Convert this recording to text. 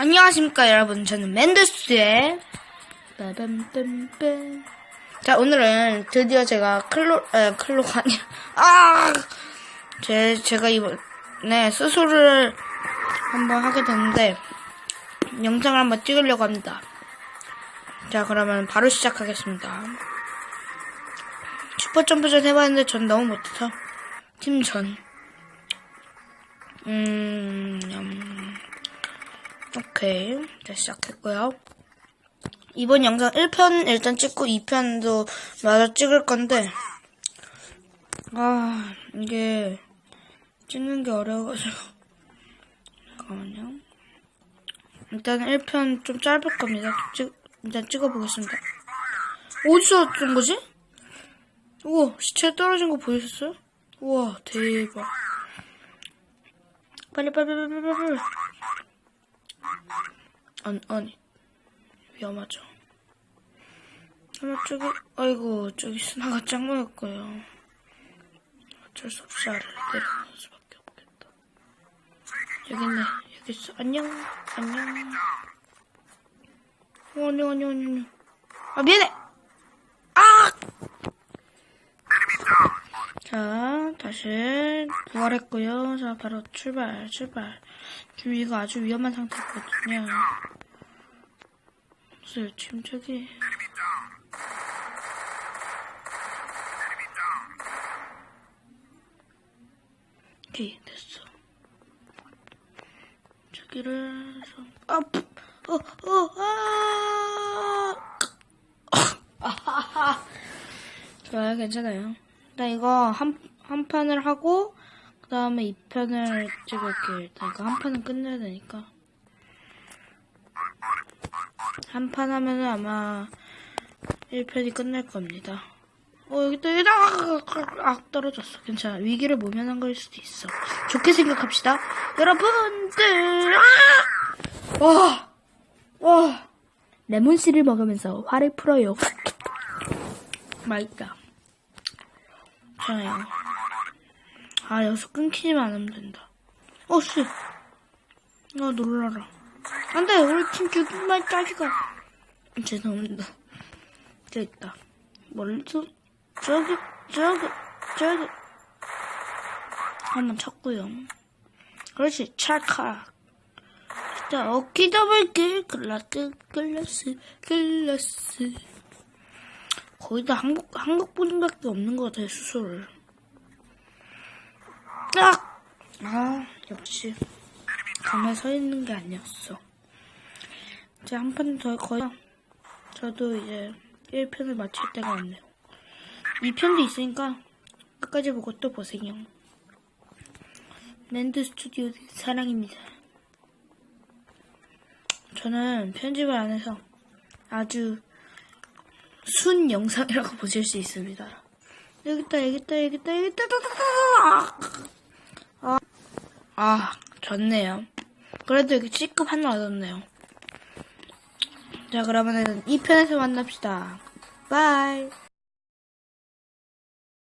안녕하십니까 여러분. 저는 맨드스의 빠밤빰빰 자 오늘은 드디어 제가 클로 에 클로가 아니라 아! 제, 제가 이번에 수술을 한번 하게 됐는데 영상을 한번 찍으려고 합니다. 자 그러면 바로 시작하겠습니다. 슈퍼점프전 해봤는데 전 너무 못해서 팀전. 음, 음 오케이. 자, 시작했고요. 이번 영상 1편 일단 찍고 2편도 마저 찍을 건데, 아, 이게, 찍는 게 어려워가지고. 잠깐만요. 일단 1편 좀 짧을 겁니다. 찍, 일단 찍어보겠습니다. 어디서 뜬 거지? 우와, 시체 떨어진 거 보이셨어요? 우와, 대박. 빨리, 빨리, 빨리, 빨리, 빨리. 아니, 아니. 위험하죠. 아마 저기, 아이고, 저기 스나가 짱모였고요. 어쩔 수 없이 아래를 내려가는 수밖에 없겠다. 여기 있네. 여기 있어. 안녕. 안녕. 어, 안녕, 안녕, 안녕. 아, 미안해! 아! 자, 다시 부활했고요. 자, 바로 출발, 출발. 지금 이거 아주 위험한 상태거든요. 무슨 지금 저기 오케이 됐어. 저기를 좀- 아, 푸- 어, 어, 아, 좋아요, 괜찮아요. 일단 이거 한, 한 판을 하고, 그 다음에 2편을 찍을게요. 일단 한 판은 끝내야 되니까. 한 판 하면은 아마 1편이 끝날 겁니다. 어, 여기 또! 아, 떨어졌어. 괜찮아. 위기를 모면한 걸 수도 있어. 좋게 생각합시다. 여러분들! 아! 와! 와! 레몬씨를 먹으면서 화를 풀어요. 맛있다. 괜찮아요. 아, 여기서 끊기지만 않으면 된다. 어, 씨. 아, 놀라라. 안 돼, 우리 팀 죽이만 짜기가. 죄송합니다. 저기 있다. 멀리서, 저기, 저기, 저기. 한번 쳤고요. 그렇지, 찰칵. 자, 어깨 더블 길, 글라스, 글라스, 글라스. 거의 다 한국, 한국 분밖에 없는 것 같아요, 수술을. 딱! 아, 역시. 가만히 서 있는 게 아니었어. 이제 한 판 더 거의, 저도 이제 1편을 마칠 때가 왔네요. 2편도 있으니까 끝까지 보고 또 보세요. 랜드 스튜디오 사랑입니다. 저는 편집을 안 해서 아주 순 영상이라고 보실 수 있습니다. 여기 있다, 여기 있다, 여기 있다, 여기 있다, 아, 아, 좋네요. 그래도 여기 C급 하나 얻었네요. 자, 그러면은 2편에서 만납시다. 바이.